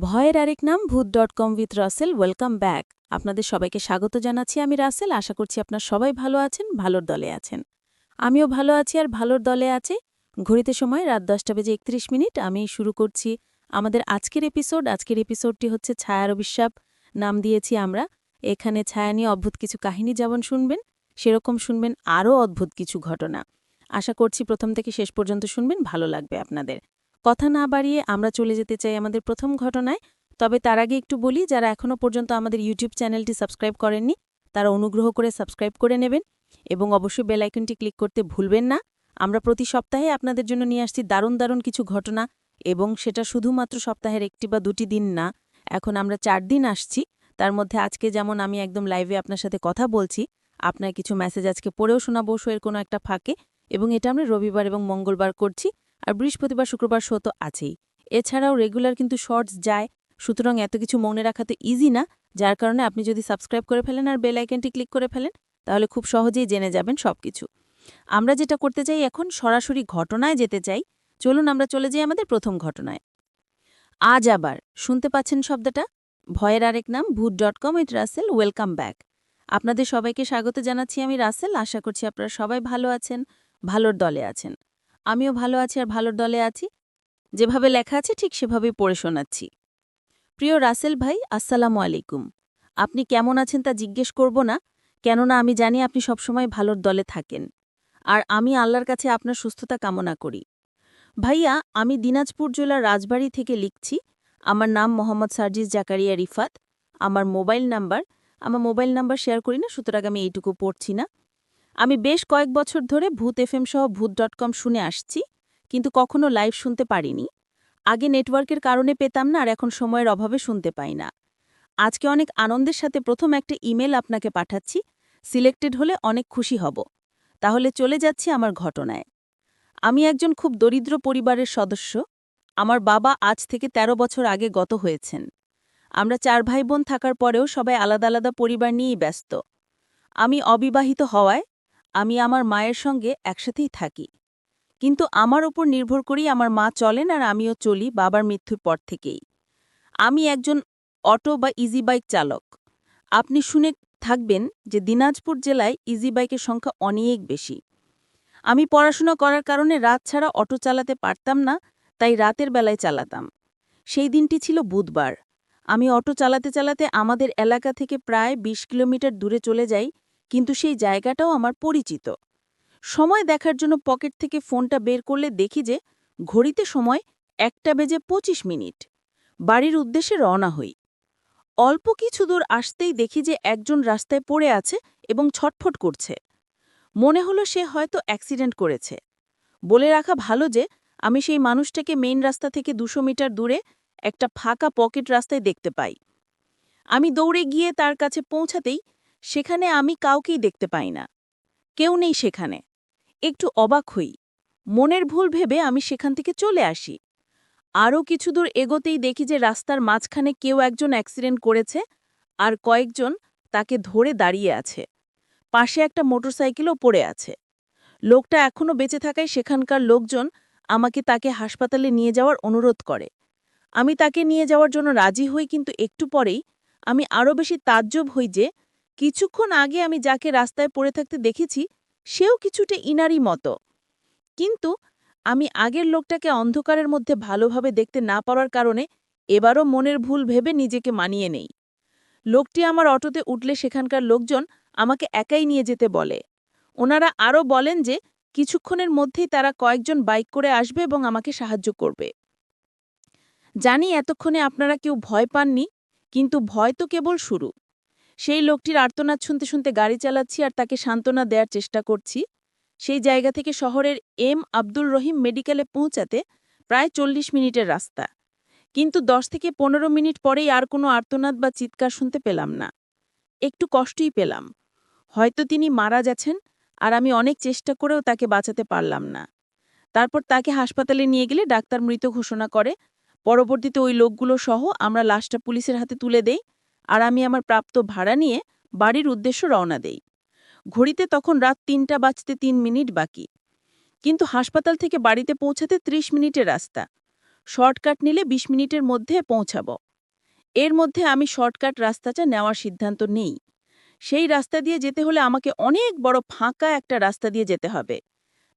ভয়ের আরেক নাম Bhoot dot com with Rasel, welcome back. আপনাদের সবাইকে স্বাগত জানাচ্ছি আমি রাসেল, আশা করছি আপনার সবাই ভালো আছেন, ভালোর দলে আছেন। আমিও ভালো আছি আর ভালোর দলে আছে। ঘড়িতে সময় রাত দশটা বেজে একত্রিশ মিনিট, আমি শুরু করছি আমাদের আজকের এপিসোড। আজকের এপিসোডটি হচ্ছে ছায়ার অভিশাপ। নাম দিয়েছি আমরা। এখানে ছায়া নিয়ে অদ্ভুত কিছু কাহিনী যেমন শুনবেন, সেরকম শুনবেন আরও অদ্ভুত কিছু ঘটনা। আশা করছি প্রথম থেকে শেষ পর্যন্ত শুনবেন, ভালো লাগবে আপনাদের। কথা না বাড়িয়ে আমরা চলে যেতে চাই আমাদের প্রথম ঘটনায়। তবে তার আগে একটু বলি, যারা এখনও পর্যন্ত আমাদের ইউটিউব চ্যানেলটি সাবস্ক্রাইব করেননি, তারা অনুগ্রহ করে সাবস্ক্রাইব করে নেবেন এবং অবশ্যই বেল আইকনটি ক্লিক করতে ভুলবেন না। আমরা প্রতি সপ্তাহে আপনাদের জন্য নিয়ে আসছি দারুণ দারুণ কিছু ঘটনা এবং সেটা শুধুমাত্র সপ্তাহের একটি বা দুটি দিন না, এখন আমরা চার দিন আসছি। তার মধ্যে আজকে যেমন আমি একদম লাইভে আপনার সাথে কথা বলছি, আপনার কিছু মেসেজ আজকে পড়েও শোনাবো, শোয়ের কোনো একটা ফাঁকে এবং এটা আমরা রবিবার এবং মঙ্গলবার করছি। আর বৃহস্পতিবার, শুক্রবার শো তো আছেই। এছাড়াও রেগুলার কিন্তু শর্টস যায়। সুতরাং এত কিছু মনে রাখা তো ইজি না, যার কারণে আপনি যদি সাবস্ক্রাইব করে ফেলেন আর বেল আইকনটি ক্লিক করে ফেলেন, তাহলে খুব সহজেই জেনে যাবেন সবকিছু। আমরা যেটা করতে চাই এখন সরাসরি ঘটনায় যেতে চাই। চলুন আমরা চলে যাই আমাদের প্রথম ঘটনায়। আজ আবার, শুনতে পাচ্ছেন শব্দটা? ভয়ের আরেক নাম, Bhoot dot com with Rasel welcome back আপনাদের সবাইকে স্বাগত জানাচ্ছি আমি রাসেল, আশা করছি আপনারা সবাই ভালো আছেন, ভালোর দলে আছেন। আমিও ভালো আছি আর ভালোর দলে আছি। যেভাবে লেখা আছে ঠিক সেভাবেই পড়ে শোনাচ্ছি। প্রিয় রাসেল ভাই, আসসালামু আলাইকুম। আপনি কেমন আছেন তা জিজ্ঞেস করব না, কেননা আমি জানি আপনি সবসময় ভালোর দলে থাকেন। আর আমি আল্লাহর কাছে আপনার সুস্থতা কামনা করি। ভাইয়া, আমি দিনাজপুর জেলার রাজবাড়ী থেকে লিখছি, আমার নাম মোহাম্মদ সার্জিস জাকারিয়া রিফাত, আমার মোবাইল নাম্বার, আমার মোবাইল নাম্বার শেয়ার করি না, সুতরাং আমি এইটুকু পড়ছি না। আমি বেশ কয়েক বছর ধরে ভূত এফএম সহ ভূত ডট কম শুনে আসছি, কিন্তু কখনো লাইভ শুনতে পারিনি। আগে নেটওয়ার্কের কারণে পেতাম না আর এখন সময়ের অভাবে শুনতে পাই না। আজকে অনেক আনন্দের সাথে প্রথম একটা ইমেল আপনাকে পাঠাচ্ছি, সিলেক্টেড হলে অনেক খুশি হব। তাহলে চলে যাচ্ছি আমার ঘটনায়। আমি একজন খুব দরিদ্র পরিবারের সদস্য। আমার বাবা আজ থেকে ১৩ বছর আগে গত হয়েছেন। আমরা চার ভাই বোন থাকার পরেও সবাই আলাদা আলাদা পরিবার নিয়েই ব্যস্ত। আমি অবিবাহিত হওয়ায় আমি আমার মায়ের সঙ্গে একসাথেই থাকি। কিন্তু আমার ওপর নির্ভর করেই আমার মা চলেন আর আমিও চলি বাবার মৃত্যুর পর থেকেই। আমি একজন অটো বা ইজি বাইক চালক। আপনি শুনে থাকবেন যে দিনাজপুর জেলায় ইজি বাইকের সংখ্যা অনেক বেশি। আমি পড়াশোনা করার কারণে রাত ছাড়া অটো চালাতে পারতাম না, তাই রাতের বেলায় চালাতাম। সেই দিনটি ছিল বুধবার। আমি অটো চালাতে চালাতে আমাদের এলাকা থেকে প্রায় ২০ কিলোমিটার দূরে চলে যাই কিন্তু সেই জায়গাটাও আমার পরিচিত। সময় দেখার জন্য পকেট থেকে ফোনটা বের করলে দেখি যে, ঘড়িতে সময় একটা বেজে ২৫ মিনিট। বাড়ির উদ্দেশ্যে রওনা হই। অল্প কিছু দূর আসতেই দেখি যে একজন রাস্তায় পড়ে আছে এবং ছটফট করছে। মনে হলো সে হয়তো অ্যাক্সিডেন্ট করেছে। বলে রাখা ভালো যে, আমি সেই মানুষটাকে মেইন রাস্তা থেকে দুশো মিটার দূরে একটা ফাঁকা পকেট রাস্তায় দেখতে পাই। আমি দৌড়ে গিয়ে তার কাছে পৌঁছাতেই সেখানে আমি কাউকেই দেখতে পাই না। কেউ নেই সেখানে। একটু অবাক হই। মনের ভুল ভেবে আমি সেখান থেকে চলে আসি। আরও কিছু দূর এগোতেই দেখি যে রাস্তার মাঝখানে কেউ একজন অ্যাক্সিডেন্ট করেছে আর কয়েকজন তাকে ধরে দাঁড়িয়ে আছে। পাশে একটা মোটরসাইকেলও পড়ে আছে। লোকটা এখনও বেঁচে থাকায় সেখানকার লোকজন আমাকে তাকে হাসপাতালে নিয়ে যাওয়ার অনুরোধ করে। আমি তাকে নিয়ে যাওয়ার জন্য রাজি হই, কিন্তু একটু পরেই আমি আরও বেশি তাজ্জব হই যে কিছুক্ষণ আগে আমি যাকে রাস্তায় পড়ে থাকতে দেখেছি, সেও কিছুটা ইনারি মতো। কিন্তু আমি আগের লোকটাকে অন্ধকারের মধ্যে ভালোভাবে দেখতে না পারার কারণে এবারও মনের ভুল ভেবে নিজেকে মানিয়ে নেই। লোকটি আমার অটোতে উঠলে সেখানকার লোকজন আমাকে একাই নিয়ে যেতে বলে। ওনারা আরও বলেন যে, কিছুক্ষণের মধ্যেই তারা কয়েকজন বাইক করে আসবে এবং আমাকে সাহায্য করবে। জানি এতক্ষণে আপনারা কেউ ভয় পাননি, কিন্তু ভয় তো কেবল শুরু। সেই লোকটির আর্তনাদ শুনতে শুনতে গাড়ি চালাচ্ছি আর তাকে সান্ত্বনা দেওয়ার চেষ্টা করছি। সেই জায়গা থেকে শহরের এম আব্দুল রহিম মেডিকেলে পৌঁছাতে প্রায় চল্লিশ মিনিটের রাস্তা। কিন্তু দশ থেকে পনেরো মিনিট পরেই আর কোনো আর্তনাদ বা চিৎকার শুনতে পেলাম না। একটু কষ্টই পেলাম। হয়তো তিনি মারা যাচ্ছেন আর আমি অনেক চেষ্টা করেও তাকে বাঁচাতে পারলাম না। তারপর তাকে হাসপাতালে নিয়ে গেলে ডাক্তার মৃত ঘোষণা করে, পরবর্তীতে ওই লোকগুলো সহ আমরা লাশটা পুলিশের হাতে তুলে দেই আর আমি আমার প্রাপ্ত ভাড়া নিয়ে বাড়ির উদ্দেশ্য রওনা দেই। ঘড়িতে তখন রাত তিনটা বাজতে তিন মিনিট বাকি। কিন্তু হাসপাতাল থেকে বাড়িতে পৌঁছাতে ৩০ মিনিটের রাস্তা। শর্টকাট নিলে ২০ মিনিটের মধ্যে পৌঁছাব। এর মধ্যে আমি শর্টকাট রাস্তাটা নেওয়ার সিদ্ধান্ত নেই। সেই রাস্তা দিয়ে যেতে হলে আমাকে অনেক বড় ফাঁকা একটা রাস্তা দিয়ে যেতে হবে।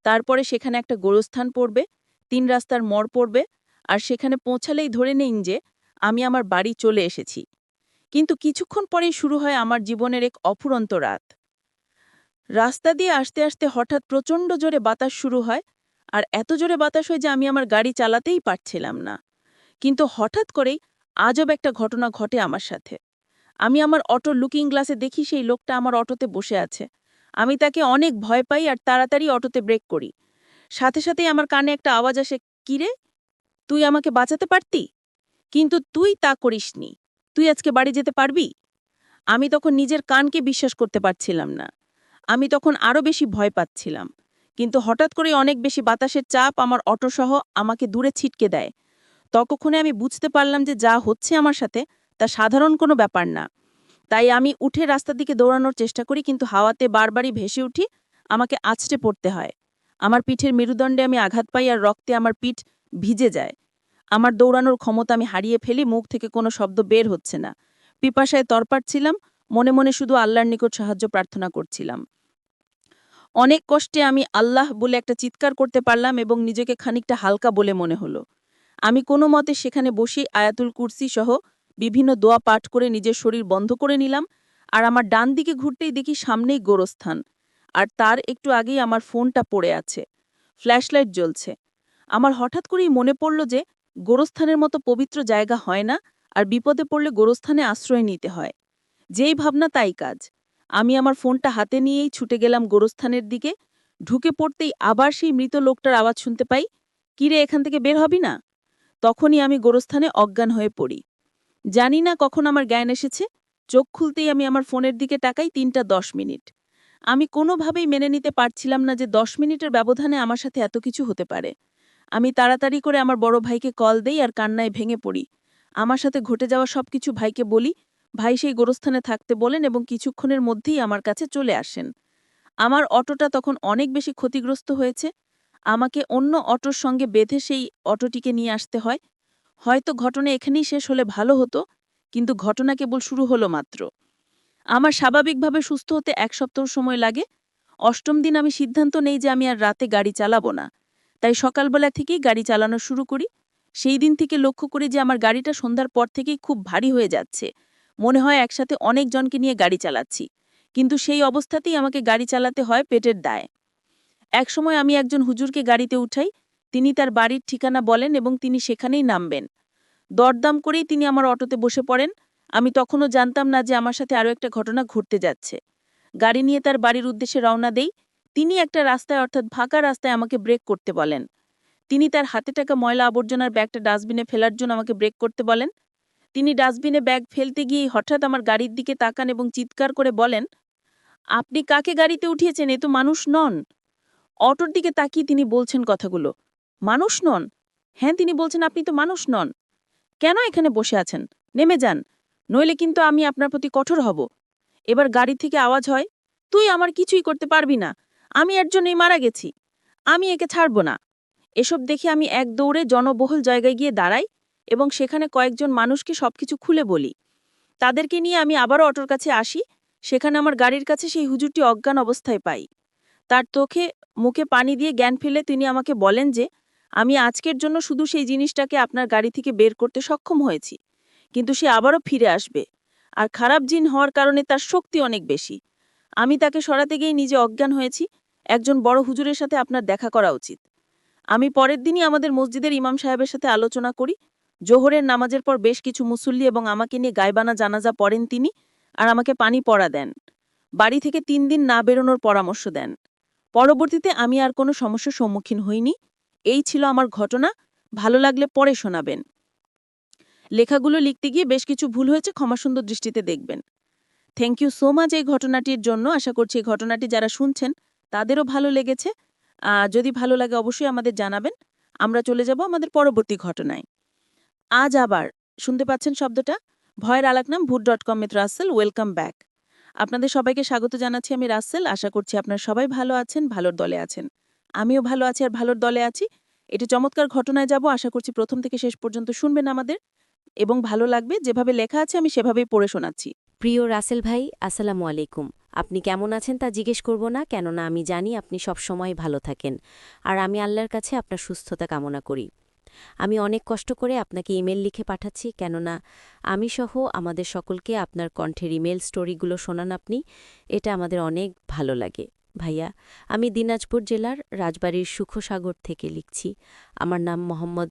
তারপরে সেখানে একটা গোরস্থান পড়বে, তিন রাস্তার মোড় পড়বে, আর সেখানে পৌঁছালেই ধরে নেই যে আমি আমার বাড়ি চলে এসেছি। কিন্তু কিছুক্ষণ পরেই শুরু হয় আমার জীবনের এক অফুরন্ত রাত। রাস্তা দিয়ে আসতে আসতে হঠাৎ প্রচণ্ড জোরে বাতাস শুরু হয়, আর এত জোরে বাতাস হয় যে আমি আমার গাড়ি চালাতেই পারছিলাম না। কিন্তু হঠাৎ করেই আজব একটা ঘটনা ঘটে আমার সাথে। আমি আমার অটোর লুকিং গ্লাসে দেখি সেই লোকটা আমার অটোতে বসে আছে। আমি তাকে অনেক ভয় পাই আর তাড়াতাড়ি অটোতে ব্রেক করি। সাথে সাথেই আমার কানে একটা আওয়াজ আসে, কিরে? তুই আমাকে বাঁচাতে পারতি? কিন্তু তুই তা করিসনি। তুই আজকে বাড়ি যেতে পারবি? আমি তখন নিজের কানকে বিশ্বাস করতে পারছিলাম না। আমি তখন আরও বেশি ভয় পাচ্ছিলাম। কিন্তু হঠাৎ করে অনেক বেশি বাতাসের চাপ আমার অটোসহ আমাকে দূরে ছিটকে দেয়। ততক্ষণে আমি বুঝতে পারলাম যে যা হচ্ছে আমার সাথে তা সাধারণ কোনো ব্যাপার না। তাই আমি উঠে রাস্তার দিকে দৌড়ানোর চেষ্টা করি, কিন্তু হাওয়াতে বারবারই ভেসে উঠি, আমাকে আছড়ে পড়তে হয়। আমার পিঠের মেরুদণ্ডে আমি আঘাত পাই আর রক্তে আমার পিঠ ভিজে যায়। আমার দৌড়ানোর ক্ষমতা আমি হারিয়ে ফেলি, মুখ থেকে কোনো শব্দ বের হচ্ছে না। পিপাসায় তরপাড়ছিলাম মনে মনে শুধু আল্লাহর নিকট সাহায্য প্রার্থনা করছিলাম। অনেক কষ্টে আমি আল্লাহ বলে একটা চিৎকার করতে পারলাম এবং নিজেকে খানিকটা হালকা বলে মনে হলো। আমি কোনো মতে সেখানে বসে আয়াতুল কুরসি সহ বিভিন্ন দোয়া পাঠ করে নিজের শরীর বন্ধ করে নিলাম আর আমার ডান দিকে ঘুরতেই দেখি সামনেই গোরস্থান আর তার একটু আগেই আমার ফোনটা পড়ে আছে। ফ্ল্যাশলাইট জ্বলছে। আমার হঠাৎ করেই মনে পড়ল যে গোরস্থানের মতো পবিত্র জায়গা হয় না আর বিপদে পড়লে গোরস্থানে আশ্রয় নিতে হয়। যেই ভাবনা তাই কাজ। আমি আমার ফোনটা হাতে নিয়েই ছুটে গেলাম গোরস্থানের দিকে। ঢুকে পড়তেই আবার সেই মৃত লোকটার আওয়াজ শুনতে পাই, কিরে, এখান থেকে বের হবি না? তখনই আমি গোরস্থানে অজ্ঞান হয়ে পড়ি। জানি না কখন আমার জ্ঞান এসেছে। চোখ খুলতেই আমি আমার ফোনের দিকে টাকাই তিনটা দশ মিনিট। আমি কোনোভাবেই মেনে নিতে পারছিলাম না যে দশ মিনিটের ব্যবধানে আমার সাথে এত কিছু হতে পারে। আমি তাড়াতাড়ি করে আমার বড় ভাইকে কল দেই আর কান্নায় ভেঙে পড়ি। আমার সাথে ঘটে যাওয়া সব কিছু ভাইকে বলি। ভাই সেই গোরস্থানে থাকতে বলেন এবং কিছুক্ষণের মধ্যেই আমার কাছে চলে আসেন। আমার অটোটা তখন অনেক বেশি ক্ষতিগ্রস্ত হয়েছে। আমাকে অন্য অটোর সঙ্গে বেঁধে সেই অটোটিকে নিয়ে আসতে হয়। হয়তো ঘটনা এখানেই শেষ হলে ভালো হতো, কিন্তু ঘটনা কেবল শুরু হলো মাত্র। আমার স্বাভাবিকভাবে সুস্থ হতে এক সপ্তাহ সময় লাগে। অষ্টম দিন আমি সিদ্ধান্ত নেই যে আমি আর রাতে গাড়ি চালাবো না। তাই সকালবেলা থেকেই গাড়ি চালানো শুরু করি। সেই দিন থেকে লক্ষ্য করি যে আমার গাড়িটা সন্ধ্যার পর থেকেই খুব ভারী হয়ে যাচ্ছে। মনে হয় একসাথে অনেক জনকে নিয়ে গাড়ি চালাচ্ছি। কিন্তু সেই অবস্থাতেই আমাকে গাড়ি চালাতে হয় পেটের দায়। একসময় আমি একজন হুজুরকে গাড়িতে উঠাই। তিনি তার বাড়ির ঠিকানা বলেন এবং তিনি সেখানেই নামবেন। দরদাম করেই তিনি আমার অটোতে বসে পড়েন। আমি তখনও জানতাম না যে আমার সাথে আরও একটা ঘটনা ঘটতে যাচ্ছে। গাড়ি নিয়ে তার বাড়ির উদ্দেশ্যে রওনা দেই। তিনি একটা রাস্তায়, অর্থাৎ ফাঁকা রাস্তায় আমাকে ব্রেক করতে বলেন। তিনি তার হাতে টাকা ময়লা আবর্জনার ব্যাগটা ডাস্টবিনে ফেলার জন্য আমাকে ব্রেক করতে বলেন। তিনি ডাস্টবিনে ব্যাগ ফেলতে গিয়ে হঠাৎ আমার গাড়ির দিকে তাকান এবং চিৎকার করে বলেন, আপনি কাকে গাড়িতে উঠিয়েছেন? এ তো মানুষ নন। অটোর দিকে তাকিয়ে তিনি বলছেন কথাগুলো, মানুষ নন? হ্যাঁ তিনি বলছেন আপনি তো মানুষ নন। কেন এখানে বসে আছেন? নেমে যান, নইলে কিন্তু আমি আপনার প্রতি কঠোর হব। এবার গাড়ি থেকে আওয়াজ হয়, তুই আমার কিছুই করতে পারবি না। আমি এর জন্যই মারা গেছি। আমি একে ছাড়ব না। এসব দেখে আমি এক দৌড়ে জনবহুল জায়গায় গিয়ে দাঁড়াই এবং সেখানে কয়েকজন মানুষকে সবকিছু খুলে বলি। তাদেরকে নিয়ে আমি আবারও অটোর কাছে আসি। সেখানে আমার গাড়ির কাছে সেই হুজুরটি অজ্ঞান অবস্থায় পাই। তার চোখে মুখে পানি দিয়ে জ্ঞান ফেলে তিনি আমাকে বলেন যে, আমি আজকের জন্য শুধু সেই জিনিসটাকে আপনার গাড়ি থেকে বের করতে সক্ষম হয়েছি। কিন্তু সে আবারও ফিরে আসবে। আর খারাপ জিন হওয়ার কারণে তার শক্তি অনেক বেশি। আমি তাকে সরাতে গিয়ে নিজে অজ্ঞান হয়েছি। একজন বড় হুজুরের সাথে আপনার দেখা করা উচিত। আমি পরের দিনই আমাদের মসজিদের ইমাম সাহেবের সাথে আলোচনা করি। জোহরের নামাজের পর বেশ কিছু মুসল্লি এবং আমাকে নিয়ে গায়বানা জানাজা পড়েন তিনি আর আমাকে পানি পড়া দেন। বাড়ি থেকে তিন দিন না বেরোনোর পরামর্শ দেন। পরবর্তীতে আমি আর কোনো সমস্যার সম্মুখীন হইনি। এই ছিল আমার ঘটনা। ভালো লাগলে পরে শোনাবেন। লেখাগুলো লিখতে গিয়ে বেশ কিছু ভুল হয়েছে, ক্ষমাসুন্দর দৃষ্টিতে দেখবেন। থ্যাংক ইউ সো মাচ এই ঘটনাটির জন্য। আশা করছি এই ঘটনাটি যারা শুনছেন, তাদেরও ভালো লেগেছে। যদি ভালো লাগে অবশ্যই আমাদের জানাবেন। আমরা চলে যাব আমাদের পরবর্তী ঘটনায়। আজ আবার শুনতে পাচ্ছেন শব্দটা? ভয়ের আলাক নাম ভুট ডট কম মিত রাসেল। Welcome back. আপনাদের সবাইকে স্বাগত জানাচ্ছি আমি রাসেল। আশা করছি আপনার সবাই ভালো আছেন, ভালোর দলে আছেন। আমিও ভালো আছি আর ভালোর দলে আছি। এটি চমৎকার ঘটনায় যাব। আশা করছি প্রথম থেকে শেষ পর্যন্ত শুনবেন আমাদের। এবং ভালো লাগবে। যেভাবে লেখা আছে আমি সেভাবেই পড়ে শোনাচ্ছি। প্রিয় রাসেল ভাই, আসসালামু আলাইকুম। আপনি কেমন আছেন তা জিজ্ঞেস করব না, কেননা আমি জানি আপনি সবসময় ভালো থাকেন। আর আমি আল্লাহর কাছে আপনার সুস্থতা কামনা করি। আমি অনেক কষ্ট করে আপনাকে ইমেল লিখে পাঠাচ্ছি, কেননা আমি সহ আমাদের সকলকে আপনার কণ্ঠের ইমেল স্টোরিগুলো শোনান আপনি, এটা আমাদের অনেক ভালো লাগে। ভাইয়া, আমি দিনাজপুর জেলার রাজবাড়ির সুখসাগর থেকে লিখছি। আমার নাম মোহাম্মদ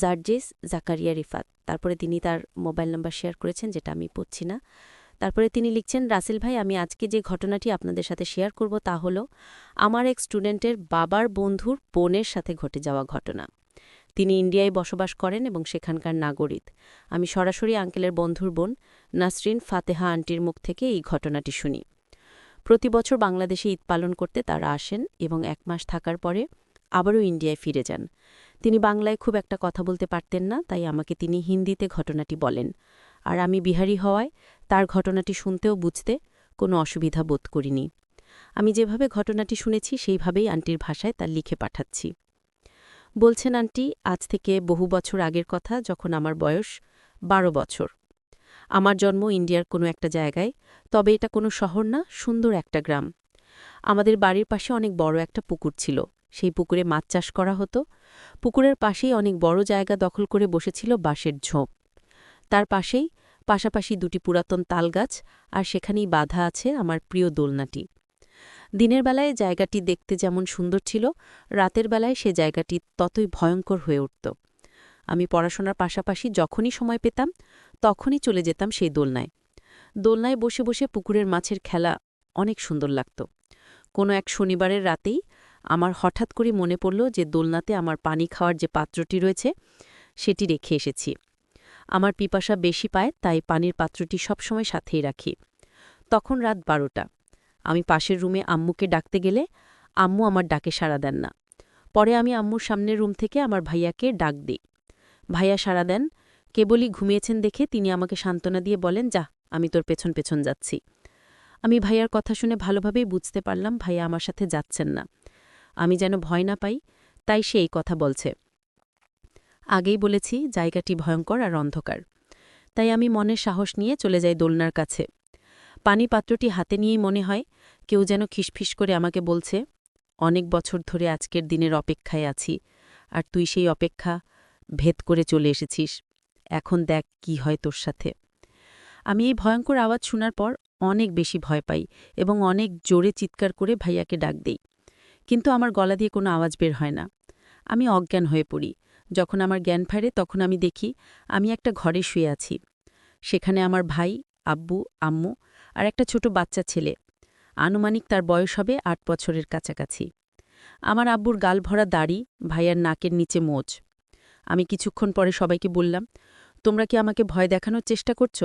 জার্জিস জাকারিয়া রিফাত। তারপরে তিনি তার মোবাইল নাম্বার শেয়ার করেছেন, যেটা আমি পড়ছি না। তারপরে তিনি লিখছেন, রাসেল ভাই, আমি আজকে যে ঘটনাটি আপনাদের সাথে শেয়ার করব তা হলো, আমার এক স্টুডেন্টের বাবার বন্ধুর বোনের সাথে ঘটে যাওয়া ঘটনা। তিনি ইন্ডিয়ায় বসবাস করেন এবং সেখানকার নাগরিক। আমি সরাসরি আঙ্কেলের বন্ধুর বোন নাসরিন ফাতেহা আন্টির মুখ থেকে এই ঘটনাটি শুনি। প্রতি বছর বাংলাদেশে ঈদ পালন করতে তারা আসেন এবং এক মাস থাকার পরে আবারও ইন্ডিয়ায় ফিরে যান। তিনি বাংলায় খুব একটা কথা বলতে পারতেন না, তাই আমাকে তিনি হিন্দিতে ঘটনাটি বলেন। আর আমি বিহারি হওয়ায় তার ঘটনাটি শুনতেও বুঝতে কোনো অসুবিধা বোধ করিনি। আমি যেভাবে ঘটনাটি শুনেছি, সেইভাবেই আন্টির ভাষায় তা লিখে পাঠাচ্ছি। বলছেন, আন্টি, আজ থেকে বহু বছর আগের কথা, যখন আমার বয়স বারো বছর। আমার জন্ম ইন্ডিয়ার কোনো একটা জায়গায়, তবে এটা কোনো শহর না, সুন্দর একটা গ্রাম। আমাদের বাড়ির পাশে অনেক বড় একটা পুকুর ছিল। সেই পুকুরে মাছ চাষ করা হতো। পুকুরের পাশেই অনেক বড় জায়গা দখল করে বসেছিল বাঁশের ঝোপ। তার পাশেই পাশাপাশি দুটি পুরাতন তালগাছ আর সেখানেই বাধা আছে আমার প্রিয় দোলনাটি। দিনের বেলায় জায়গাটি দেখতে যেমন সুন্দর ছিল, রাতের বেলায় সে জায়গাটি ততই ভয়ঙ্কর হয়ে উঠত। আমি পড়াশোনার পাশাপাশি যখনই সময় পেতাম, তখনই চলে যেতাম সেই দোলনায়। দোলনায় বসে বসে পুকুরের মাছের খেলা অনেক সুন্দর লাগত। কোনো এক শনিবারের রাতেই আমার হঠাৎ করে মনে পড়ল যে দোলনাতে আমার পানি খাওয়ার যে পাত্রটি রয়েছে, সেটি রেখে এসেছি। আমার পিপাসা বেশি পায়, তাই পানির পাত্রটি সবসময় সাথেই রাখি। তখন রাত বারোটা। আমি পাশের রুমে আম্মুকে ডাকতে গেলে আম্মু আমার ডাকে সাড়া দেন না। পরে আমি আম্মুর সামনের রুম থেকে আমার ভাইয়াকে ডাক দিই। ভাইয়া সাড়া দেন, কেবলই ঘুমিয়েছেন দেখে তিনি আমাকে সান্ত্বনা দিয়ে বলেন, যা, আমি তোর পেছন পেছন যাচ্ছি। আমি ভাইয়ার কথা শুনে ভালোভাবেই বুঝতে পারলাম ভাইয়া আমার সাথে যাচ্ছেন না। আমি যেন ভয় না পাই, তাই সে এই কথা বলছে। আগেই বলেছি, জায়গাটি ভয়ঙ্কর আর অন্ধকার। তাই আমি মনের সাহস নিয়ে চলে যাই দোলনার কাছে। পানি পাত্রটি হাতে নিয়েই মনে হয়, কেউ যেন খিসফিস করে আমাকে বলছে, অনেক বছর ধরে আজকের দিনের অপেক্ষায় আছি, আর তুই সেই অপেক্ষা ভেদ করে চলে এসেছিস। এখন দেখ কি হয় তোর সাথে। আমি এই ভয়ঙ্কর আওয়াজ শোনার পর অনেক বেশি ভয় পাই এবং অনেক জোরে চিৎকার করে ভাইয়াকে ডাক দেই। কিন্তু আমার গলা দিয়ে কোনো আওয়াজ বের হয় না। আমি অজ্ঞান হয়ে পড়ি। যখন আমার জ্ঞান ফেরে, তখন আমি দেখি আমি একটা ঘরে শুয়ে আছি। সেখানে আমার ভাই, আব্বু, আম্মু আর একটা ছোট বাচ্চা ছেলে। আনুমানিক তার বয়স হবে আট বছরের কাছাকাছি। আমার আব্বুর গাল ভরা দাড়ি, ভাইয়ার নাকের নিচে মোজ আমি কিছুক্ষণ পরে সবাইকে বললাম, তোমরা কি আমাকে ভয় দেখানোর চেষ্টা করছ?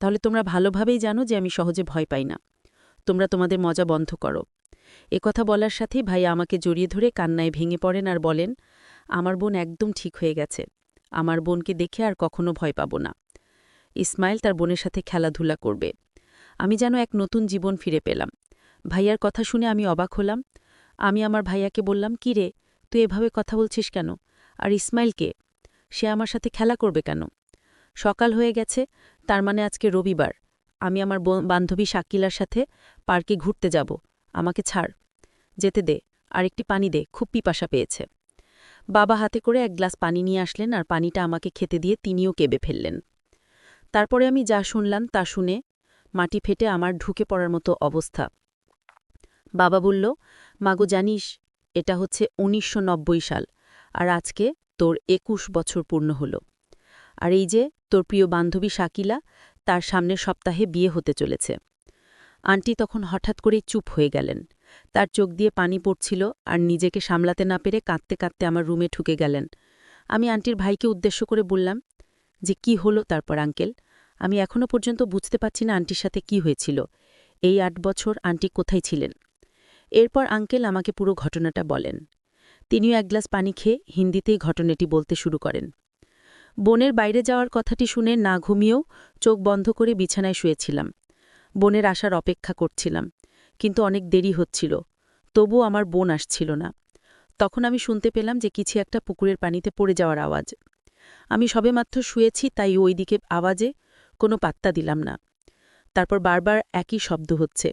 তাহলে তোমরা ভালোভাবেই জানো যে আমি সহজে ভয় পাই না। তোমরা তোমাদের মজা বন্ধ করো। কথা বলার সাথেই ভাইয়া আমাকে জড়িয়ে ধরে কান্নায় ভেঙে পড়েন আর বলেন, আমার বোন একদম ঠিক হয়ে গেছে। আমার বোনকে দেখে আর কখনো ভয় পাব না। ইসমাইল তার বোনের সাথে খেলাধুলা করবে। আমি যেন এক নতুন জীবন ফিরে পেলাম। ভাইয়ার কথা শুনে আমি অবাক হলাম। আমি আমার ভাইয়াকে বললাম, কি রে, তুই এভাবে কথা বলছিস কেন? আর ইসমাইলকে সে আমার সাথে খেলা করবে কেন? সকাল হয়ে গেছে, তার মানে আজকে রবিবার। আমি আমার বান্ধবী শাকিলার সাথে পার্কে ঘুরতে যাব। আমাকে ছাড়, যেতে দে আর একটি পানি দে, খুব পিপাসা পেয়েছে। বাবা হাতে করে এক গ্লাস পানি নিয়ে আসলেন আর পানিটা আমাকে খেতে দিয়ে তিনিও কেবে ফেললেন। তারপরে আমি যা শুনলাম তা শুনে মাটি ফেটে আমার ঢুকে পড়ার মতো অবস্থা। বাবা বলল, মাগো, জানিস, এটা হচ্ছে উনিশশো নব্বই সাল আর আজকে তোর একুশ বছর পূর্ণ হল। আর এই যে তোর প্রিয় বান্ধবী শাকিলা, তার সামনের সপ্তাহে বিয়ে হতে চলেছে। আন্টি তখন হঠাৎ করেই চুপ হয়ে গেলেন। তার চোখ দিয়ে পানি পড়ছিল আর নিজেকে সামলাতে না পেরে কাঁদতে কাঁদতে আমার রুমে ঢুকে গেলেন। আমি আন্টির ভাইকে উদ্দেশ্য করে বললাম, যে কি হলো তারপর আঙ্কেল? আমি এখনও পর্যন্ত বুঝতে পারছি না আন্টির সাথে কি হয়েছিল। এই আট বছর আন্টি কোথায় ছিলেন? এরপর আঙ্কেল আমাকে পুরো ঘটনাটা বলেন। তিনিও এক গ্লাস পানি খেয়ে হিন্দিতেই ঘটনাটি বলতে শুরু করেন। বোনের বাইরে যাওয়ার কথাটি শুনে না ঘুমিয়েও চোখ বন্ধ করে বিছানায় শুয়েছিলাম। বোনের আসার অপেক্ষা করছিলাম, কিন্তু অনেক দেরি হচ্ছিল তবু আমার বোন আসছিল না। তখন আমি শুনতে পেলাম যে কিছু একটা পুকুরের পানিতে পড়ে যাওয়ার আওয়াজ। আমি সবেমাত্র শুয়েছি, তাই ওই দিকে আওয়াজে কোনো পাত্তা দিলাম না। তারপর বারবার একই শব্দ হচ্ছে।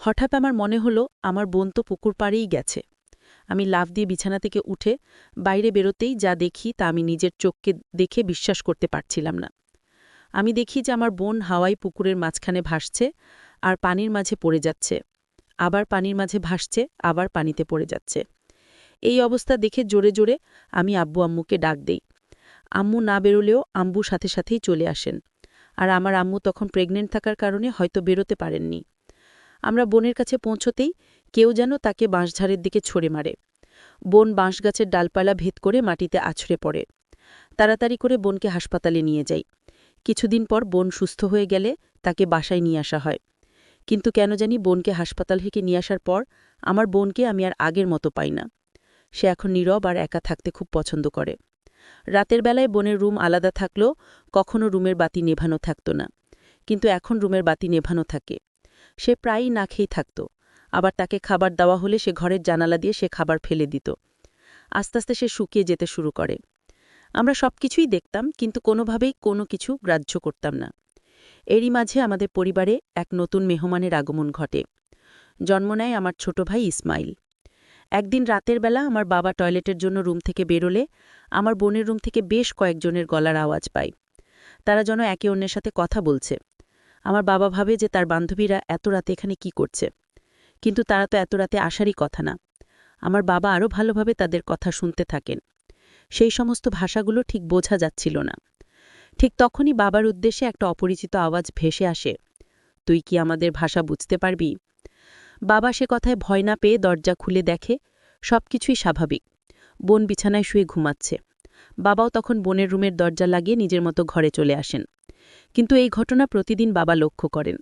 হঠাৎ আমার মনে হলো, আমার বোন তো পুকুর পাড়েই গেছে। আমি লাফ দিয়ে বিছানা থেকে উঠে বাইরে বেরোতেই যা দেখি তা আমি নিজের চোখকে দেখে বিশ্বাস করতে পারছিলাম না। আমি দেখি যে আমার বোন হাওয়াই পুকুরের মাঝখানে ভাসছে আর পানির মাঝে পড়ে যাচ্ছে। আবার পানির মাঝে ভাসছে, আবার পানিতে পড়ে যাচ্ছে। এই অবস্থা দেখে জোরে জোরে আমি আব্বু আম্মুকে ডাক দেই। আম্মু না বেরোলেও আম্বু সাথে সাথেই চলে আসেন। আর আমার আম্মু তখন প্রেগনেন্ট থাকার কারণে হয়তো বেরোতে পারেননি। আমরা বোনের কাছে পৌঁছতেই কেউ যেন তাকে বাঁশঝাড়ের দিকে ছড়ে মারে। বোন বাঁশগাছের ডালপালা ভেদ করে মাটিতে আছড়ে পড়ে। তাড়াতাড়ি করে বোনকে হাসপাতালে নিয়ে যাই। কিছুদিন পর বোন সুস্থ হয়ে গেলে তাকে বাসায় নিয়ে আসা হয়। কিন্তু কেন জানি বোনকে হাসপাতাল থেকে নিয়ে আসার পর আমার বোনকে আমি আর আগের মতো পাই না। সে এখন নীরব আর একা থাকতে খুব পছন্দ করে। রাতের বেলায় বোনের রুম আলাদা থাকলেও কখনো রুমের বাতি নেভানো থাকত না। কিন্তু এখন রুমের বাতি নেভানো থাকে। সে প্রায়ই না খেয়েই থাকত। আবার তাকে খাবার দেওয়া হলে সে ঘরের জানালা দিয়ে সে খাবার ফেলে দিত। আস্তে আস্তে সে শুকিয়ে যেতে শুরু করে। আমরা সব কিছুই দেখতাম, কিন্তু কোনোভাবেই কোনো কিছু গ্রাহ্য করতাম না। এরই মাঝে আমাদের পরিবারে এক নতুন মেহমানের আগমন ঘটে। জন্ম নেয় আমার ছোট ভাই ইসমাইল। একদিন রাতের বেলা আমার বাবা টয়লেটের জন্য রুম থেকে বেরোলে আমার বোনের রুম থেকে বেশ কয়েকজনের গলার আওয়াজ পাই। তারা যেন একে অন্যের সাথে কথা বলছে। আমার বাবা ভাবে যে তার বান্ধবীরা এত রাতে এখানে কি করছে। কিন্তু তারা তো এত রাতে আসারই কথা না। আমার বাবা আরও ভালোভাবে তাদের কথা শুনতে থাকেন। সেই সমস্ত ভাষাগুলো ঠিক বোঝা যাচ্ছিল না। ঠিক তখনই বাবার উদ্দেশ্যে একটা অপরিচিত আওয়াজ ভেসে আসে। তুই কি আমাদের ভাষা বুঝতে পারবি? বাবা সে কথায় ভয় না পেয়ে দরজা খুলে দেখে সব কিছুই স্বাভাবিক। বোন বিছানায় শুয়ে ঘুমাচ্ছে। বাবাও তখন বোনের রুমের দরজা লাগিয়ে নিজের মতো ঘরে চলে আসেন। কিন্তু এই ঘটনা প্রতিদিন বাবা লক্ষ্য করেন।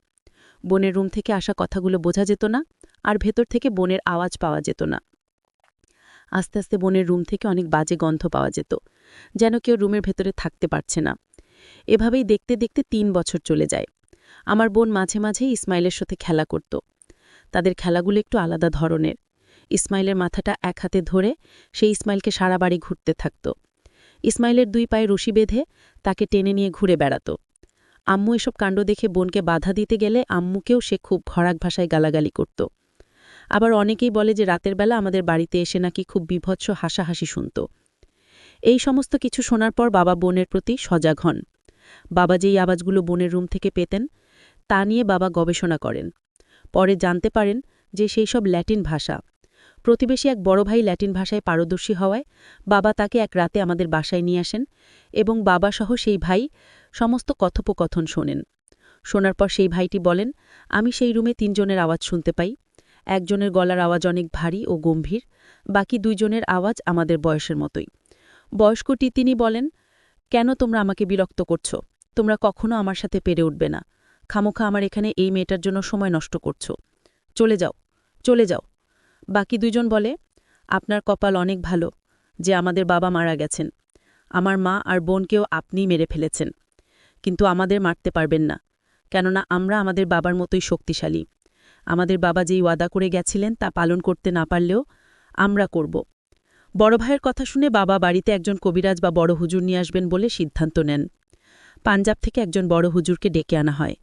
বোনের রুম থেকে আসা কথাগুলো বোঝা যেত না, আর ভেতর থেকে বোনের আওয়াজ পাওয়া যেত না। আস্তে আস্তে বোনের রুম থেকে অনেক বাজে গন্ধ পাওয়া যেত, যেন কেউ রুমের ভেতরে থাকতে পারছে না। এভাবেই দেখতে দেখতে তিন বছর চলে যায়। আমার বোন মাঝে মাঝে ইসমাইলের সাথে খেলা করত। তাদের খেলাগুলো একটু আলাদা ধরনের। ইসমাইলের মাথাটা এক হাতে ধরে সে ইসমাইলকে সারা বাড়ি ঘুরতে থাকত। ইসমাইলের দুই পায়ে রশি বেঁধে তাকে টেনে নিয়ে ঘুরে বেড়াত। আম্মু এসব কাণ্ড দেখে বোনকে বাধা দিতে গেলে আম্মুকেও সে খুব খরাক ভাষায় গালাগালি করত। আবার অনেকেই বলে যে রাতের বেলা আমাদের বাড়িতে এসে নাকি খুব বিভৎস হাসাহাসি শুনত। এই সমস্ত কিছু শোনার পর বাবা বোনের প্রতি সজাগ হন। বাবা যেই আওয়াজগুলো বোনের রুম থেকে পেতেন, তা নিয়ে বাবা গবেষণা করেন। পরে জানতে পারেন যে সেই সব ল্যাটিন ভাষা। প্রতিবেশী এক বড় ভাই ল্যাটিন ভাষায় পারদর্শী হওয়ায় বাবা তাকে এক রাতে আমাদের বাসায় নিয়ে আসেন এবং বাবাসহ সেই ভাই সমস্ত কথোপকথন শোনেন। শোনার পর সেই ভাইটি বলেন, আমি সেই রুমে তিনজনের আওয়াজ শুনতে পাই। একজনের গলার আওয়াজ অনেক ভারী ও গম্ভীর, বাকি দুইজনের আওয়াজ আমাদের বয়সের মতোই। বয়স্কটি তিনি বলেন, কেন তোমরা আমাকে বিরক্ত করছ? তোমরা কখনো আমার সাথে পেরে উঠবে না। খামোখা আমার এখানে এই মেয়েটার জন্য সময় নষ্ট করছ। চলে যাও চলে যাও। বাকি দুজন বলে, আপনার কপাল অনেক ভালো, যে আমাদের বাবা মারা গেছেন। আমার মা আর বোনকেও আপনিই মেরে ফেলেছেন। কিন্তু আমাদের মারতে পারবেন না, কেননা আমরা আমাদের বাবার মতোই শক্তিশালী। আমাদের বাবা যেই ওয়াদা করে গেছিলেন তা পালন করতে না পারলেও আমরা করব। বড় ভাইয়ের কথা শুনে বাবা বাড়িতে একজন কবিরাজ বা বড় হুজুর নিয়ে আসবেন বলে সিদ্ধান্ত নেন। পাঞ্জাব থেকে একজন বড় হুজুরকে ডেকে আনা হয়।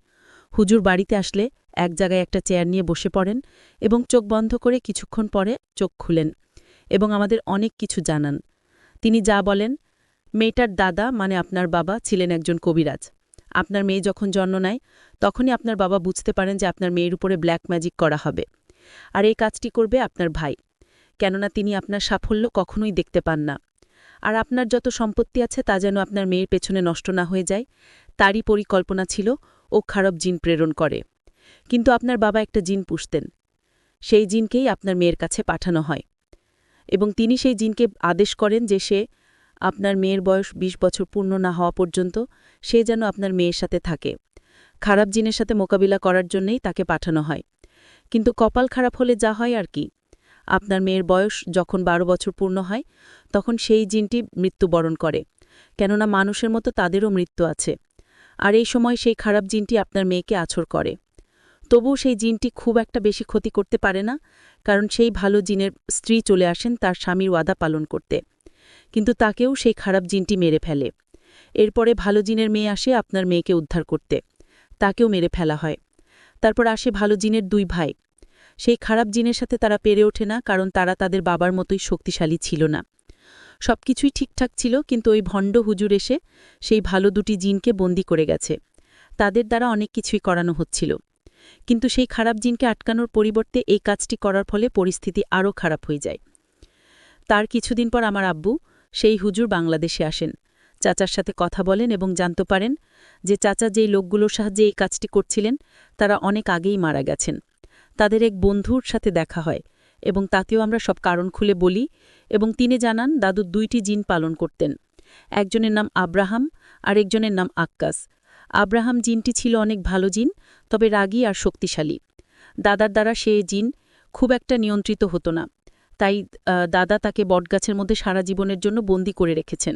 হুজুর বাড়িতে আসলে এক জায়গায় একটা চেয়ার নিয়ে বসে পড়েন এবং চোখ বন্ধ করে কিছুক্ষণ পরে চোখ খুলেন এবং আমাদের অনেক কিছু জানান। তিনি যা বলেন, মেয়েটার দাদা মানে আপনার বাবা ছিলেন একজন কবিরাজ। আপনার মেয়ে যখন জন্ম নেয়, তখনই আপনার বাবা বুঝতে পারেন যে আপনার মেয়ের উপরে ব্ল্যাক ম্যাজিক করা হবে। আর এই কাজটি করবে আপনার ভাই। কেননা তিনি আপনার সাফল্য কখনোই দেখতে পান না। আর আপনার যত সম্পত্তি আছে তা যেন আপনার মেয়ের পেছনে নষ্ট না হয়ে যায়, তারই পরিকল্পনা ছিল ও খারাপ জিন প্রেরণ করে। কিন্তু আপনার বাবা একটা জিন পুষতেন। সেই জিনকেই আপনার মেয়ের কাছে পাঠানো হয়। এবং তিনি সেই জিনকে আদেশ করেন যে সে আপনার মেয়ের বয়স ২০ বছর পূর্ণ না হওয়া পর্যন্ত সে যেন আপনার মেয়ের সাথে থাকে। খারাপ জিনের সাথে মোকাবিলা করার জন্যই তাকে পাঠানো হয়। কিন্তু কপাল খারাপ হলে যা হয় আর কি? আপনার মেয়ের বয়স যখন বারো বছর পূর্ণ হয়, তখন সেই জিনটি মৃত্যুবরণ করে। কেননা মানুষের মতো তাদেরও মৃত্যু আছে। আর এই সময় সেই খারাপ জিনটি আপনার মেয়েকে আছর করে। তবুও সেই জিনটি খুব একটা বেশি ক্ষতি করতে পারে না, কারণ সেই ভালো জিনের স্ত্রী চলে আসেন তার স্বামীর ওয়াদা পালন করতে। কিন্তু তাকেও সেই খারাপ জিনটি মেরে ফেলে। এরপরে ভালো জিনের মেয়ে আসে আপনার মেয়েকে উদ্ধার করতে। তাকেও মেরে ফেলা হয়। তারপর আসে ভালো জিনের দুই ভাই। সেই খারাপ জিনের সাথে তারা পেরে ওঠে না, কারণ তারা তাদের বাবার মতোই শক্তিশালী ছিল না। সবকিছুই ঠিকঠাক ছিল, কিন্তু ওই ভণ্ড হুজুর এসে সেই ভালো দুটি জিনকে বন্দি করে গেছে। তাদের দ্বারা অনেক কিছুই করানো হচ্ছিল। কিন্তু সেই খারাপ জিনকে আটকানোর পরিবর্তে এই কাজটি করার ফলে পরিস্থিতি আরও খারাপ হয়ে যায়। তার কিছুদিন পর আমার আব্বু, সেই হুজুর বাংলাদেশে আসেন। চাচার সাথে কথা বলেন এবং জানতে পারেন যে চাচা যেই লোকগুলোর সাহায্যে এই কাজটি করছিলেন, তারা অনেক আগেই মারা গেছেন। তাদের এক বন্ধুর সাথে দেখা হয় এবং তাতেও আমরা সব কারণ খুলে বলি এবং তিনি জানান, দাদু দুইটি জিন পালন করতেন। একজনের নাম আব্রাহাম আর একজনের নাম আক্কাস। আব্রাহাম জিনটি ছিল অনেক ভালো জিন, তবে রাগী আর শক্তিশালী। দাদার দ্বারা সে জিন খুব একটা নিয়ন্ত্রিত হতো না। তাই দাদা তাকে বটগাছের মধ্যে সারা জীবনের জন্য বন্দি করে রেখেছেন।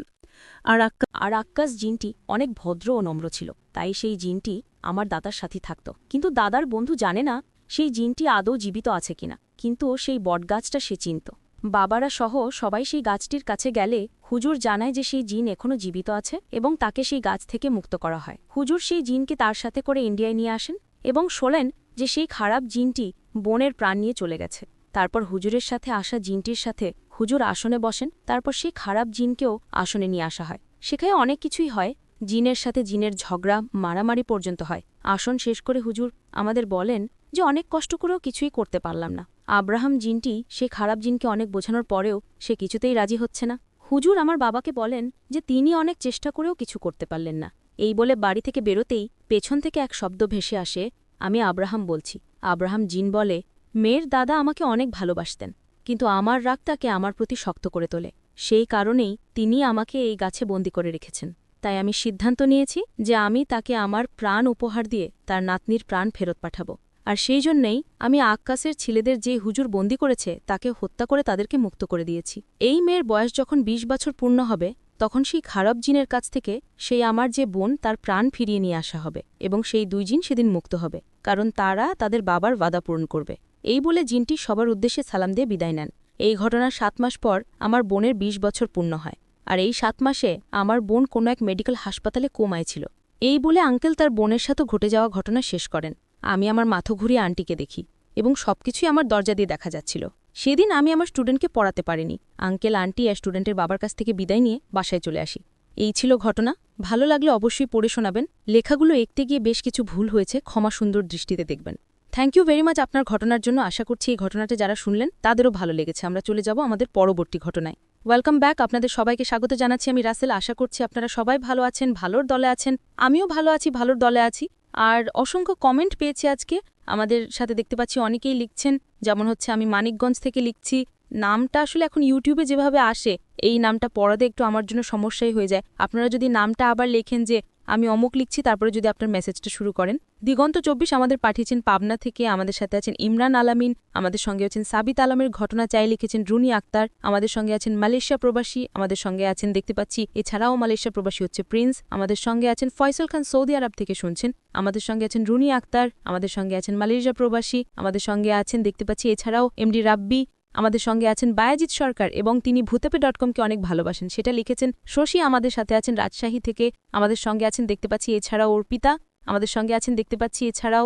আর আর আক্কাস জিনটি অনেক ভদ্র ও নম্র ছিল, তাই সেই জিনটি আমার দাদার সাথে থাকত। কিন্তু দাদার বন্ধু জানে না সেই জিনটি আদৌ জীবিত আছে কিনা, কিন্তু সেই বটগাছটা সে চিনত। বাবারা সহ সবাই সেই গাছটির কাছে গেলে হুজুর জানায় যে সেই জিন এখনও জীবিত আছে এবং তাকে সেই গাছ থেকে মুক্ত করা হয়। হুজুর সেই জিনকে তার সাথে করে ইন্ডিয়ায় নিয়ে আসেন এবং শোলেন যে সেই খারাপ জিনটি বনের প্রাণ নিয়ে চলে গেছে। তারপর হুজুরের সাথে আসা জিনটির সাথে হুজুর আসনে বসেন, তারপর সেই খারাপ জিনকেও আসনে নিয়ে আসা হয়। সেখানে অনেক কিছুই হয়, জিনের সাথে জিনের ঝগড়া, মারামারি পর্যন্ত হয়। আসন শেষ করে হুজুর আমাদের বলেন যে অনেক কষ্ট করেও কিছুই করতে পারলাম না। আব্রাহাম জিনটি সে খারাপ জিনকে অনেক বোঝানোর পরেও সে কিছুতেই রাজি হচ্ছে না। হুজুর আমার বাবাকে বলেন যে তিনি অনেক চেষ্টা করেও কিছু করতে পারলেন না। এই বলে বাড়ি থেকে বেরোতেই পেছন থেকে এক শব্দ ভেসে আসে, আমি আব্রাহাম বলছি। আব্রাহাম জিন বলে মেয়ের দাদা আমাকে অনেক ভালোবাসতেন, কিন্তু আমার রাগ তাকে আমার প্রতি শক্ত করে তোলে। সেই কারণেই তিনি আমাকে এই গাছে বন্দি করে রেখেছেন। তাই আমি সিদ্ধান্ত নিয়েছি যে আমি তাকে আমার প্রাণ উপহার দিয়ে তার নাতনির প্রাণ ফেরত পাঠাবো। আর সেই জন্যেই আমি আক্কাসের ছেলেদের যে হুজুর বন্দি করেছে তাকে হত্যা করে তাদেরকে মুক্ত করে দিয়েছি। এই মেয়ের বয়স যখন ২০ বছর পূর্ণ হবে তখন সেই খারাপ জিনের কাছ থেকে সেই আমার যে বোন, তার প্রাণ ফিরিয়ে নিয়ে আসা হবে এবং সেই দুই জিন সেদিন মুক্ত হবে, কারণ তারা তাদের বাবার বাদা পূরণ করবে। এই বলে জিনটি সবার উদ্দেশ্যে সালাম দিয়ে বিদায় নেন। এই ঘটনার সাত মাস পর আমার বোনের ২০ বছর পূর্ণ হয়, আর এই সাত মাসে আমার বোন কোনো এক মেডিকেল হাসপাতালে কোমায় ছিল। এই বলে আঙ্কেল তার বোনের সাথে ঘটে যাওয়া ঘটনা শেষ করেন। আমি আমার মাথা ঘুরিয়ে আন্টিকে দেখি এবং সবকিছুই আমার দরজা দিয়ে দেখা যাচ্ছিল। সেদিন আমি আমার স্টুডেন্টকে পড়াতে পারিনি। আঙ্কেল, আন্টি আর স্টুডেন্টের বাবার কাছ থেকে বিদায় নিয়ে বাসায় চলে আসি। এই ছিল ঘটনা। ভালো লাগলে অবশ্যই পড়ে শোনাবেন। লেখাগুলো একতে গিয়ে বেশ কিছু ভুল হয়েছে। ক্ষমা সুন্দর দৃষ্টিতে দেখবেন। থ্যাংক ইউ ভেরি মাচ আপনার ঘটনার জন্য। আশা করছি এই ঘটনাটা যারা শুনলেন, তাদেরও ভালো লেগেছে। আমরা চলে যাব আমাদের পরবর্তী ঘটনায়। ওয়েলকাম ব্যাক আপনাদের সবাইকে স্বাগত জানাচ্ছি। আমি রাসেল। আশা করছি আপনারা সবাই ভালো আছেন, ভালোর দলে আছেন। আমিও ভালো আছি, ভালোর দলে আছি। আর অসংখ্য কমেন্ট পেয়েছি আজকে। আমাদের সাথে দেখতে পাচ্ছি অনেকেই লিখছেন, যেমন হচ্ছে আমি মানিকগঞ্জ থেকে লিখছি, নামটা আসলে এখন ইউটিউবে যেভাবে আসে, এই নামটা পড়াতে একটু আমার জন্য সমস্যাই হয়ে যায়। আপনারা যদি নামটা আবার লেখেন যে আমি অমুক লিখছি, তারপরে যদি আপনার মেসেজটা শুরু করেন। দিগন্ত চব্বিশ আমাদের পাঠিয়েছেন পাবনা থেকে, আমাদের সাথে আছেন ইমরান আলামিন, আমাদের সঙ্গে আছেন সাবিত আলমের ঘটনা চাই লিখেছেন রুনি আক্তার, আমাদের সঙ্গে আছেন মালয়েশিয়া প্রবাসী, আমাদের সঙ্গে আছেন দেখতে পাচ্ছি, এছাড়াও মালয়েশিয়া প্রবাসী হচ্ছে প্রিন্স, আমাদের সঙ্গে আছেন ফয়সল খান সৌদি আরব থেকে শুনছেন, আমাদের সঙ্গে আছেন রুনি আক্তার, আমাদের সঙ্গে আছেন মালয়েশিয়া প্রবাসী, আমাদের সঙ্গে আছেন দেখতে পাচ্ছি, এছাড়াও এমডি রাব্বি আমাদের সঙ্গে আছেন বায়াজিৎ সরকার এবং তিনি ভূতেপে ডট কমকে অনেক ভালোবাসেন। সেটা লিখেছেন শশী, আমাদের সাথে আছেন রাজশাহী থেকে, আমাদের সঙ্গে আছেন দেখতে পাচ্ছি এছাড়াও অর্পিতা, আমাদের সঙ্গে আছেন দেখতে পাচ্ছি এছাড়াও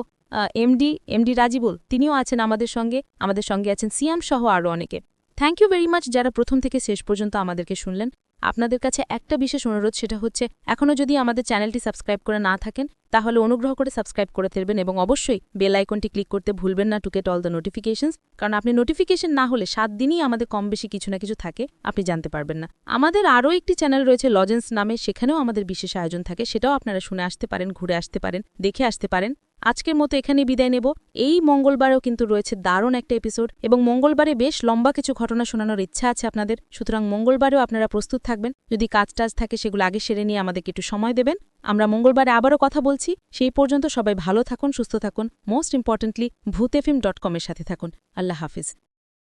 এমডি এমডি রাজিবুল, তিনিও আছেন আমাদের সঙ্গে আমাদের সঙ্গে আছেন সিয়াম সহ আরও অনেকে। থ্যাংক ইউ ভেরি মাচ যারা প্রথম থেকে শেষ পর্যন্ত আমাদেরকে শুনলেন। আপনাদের কাছে একটা বিশেষ অনুরোধ, সেটা হচ্ছে এখনও যদি আমাদের চ্যানেলটি সাবস্ক্রাইব করে না থাকেন, তাহলে অনুগ্রহ করে সাবস্ক্রাইব করে ফেলবেন এবং অবশ্যই বেল আইকনটি ক্লিক করতে ভুলবেন না to get all the notifications, কারণ আপনি নোটিফিকেশন না হলে সাত দিনই আমাদের কম বেশি কিছু না কিছু থাকে, আপনি জানতে পারবেন না। আমাদের আরও একটি চ্যানেল রয়েছে লজেন্স নামে, সেখানেও আমাদের বিশেষ আয়োজন থাকে, সেটাও আপনারা শুনে আসতে পারেন, ঘুরে আসতে পারেন, দেখে আসতে পারেন। আজকের মতো এখানে বিদায় নেব। এই মঙ্গলবারেও কিন্তু রয়েছে দারুণ একটা এপিসোড এবং মঙ্গলবারে বেশ লম্বা কিছু ঘটনা শোনানোর ইচ্ছা আছে আপনাদের। সুতরাং মঙ্গলবারেও আপনারা প্রস্তুত থাকবেন। যদি কাজ টাজ থাকে সেগুলো আগে সেরে নিয়ে আমাদেরকে একটু সময় দেবেন। আমরা মঙ্গলবারে আবারও কথা বলছি। সেই পর্যন্ত সবাই ভালো থাকুন, সুস্থ থাকুন। মোস্ট ইম্পর্ট্যান্টলি ভূতেফিম ডট কমের সাথে থাকুন। আল্লাহ হাফিজ।